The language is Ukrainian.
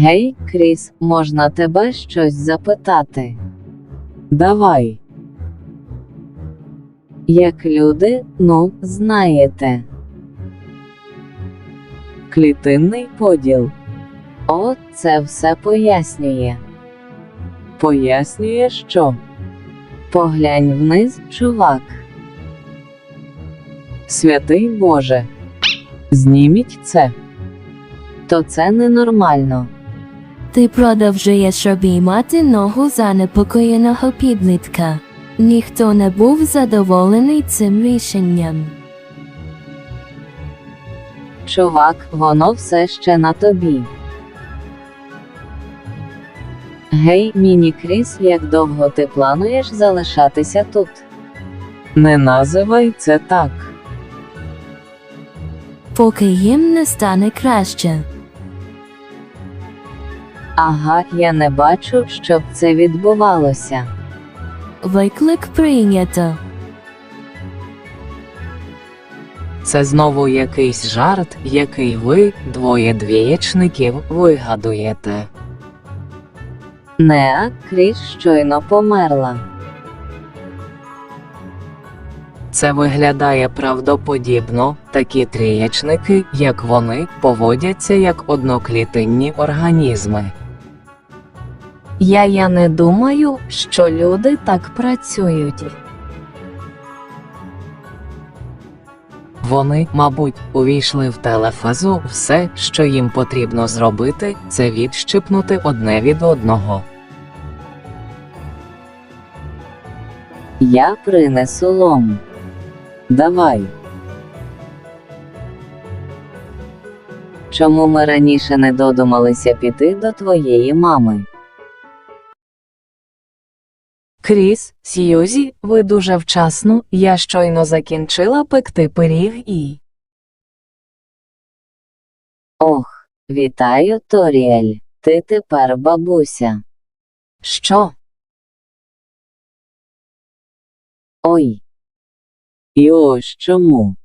Гей, Кріс, можна тебе щось запитати? Давай. Як люди, ну, знаєте. Клітинний поділ. О, це все пояснює. Пояснює, що Поглянь вниз, чувак. святий Боже. Зніміть це. То це ненормально. Ти продовжуєш обіймати ногу занепокоєного підлітка. Ніхто не був задоволений цим рішенням. Чувак, воно все ще на тобі. Гей, міні Кріс, як довго ти плануєш залишатися тут? Не називай це так. Поки їм не стане краще. Ага, я не бачу, щоб це відбувалося. Виклик прийнято. Це знову якийсь жарт, який ви, двоє двієчників, вигадуєте. Неа, Кріс щойно померла. Це виглядає правдоподібно, такі трієчники, як вони, поводяться як одноклітинні організми. Я я не думаю, що люди так працюють. Вони, мабуть, увійшли в телефазу, все, що їм потрібно зробити, це відщипнути одне від одного. Я принесу лом. Давай. Чому ми раніше не додумалися піти до твоєї мами? Кріс, Сьюзі, ви дуже вчасно, я щойно закінчила пекти пиріг і. Ох, вітаю, Торіель. Ти тепер бабуся. Що? Ой, І ось чому.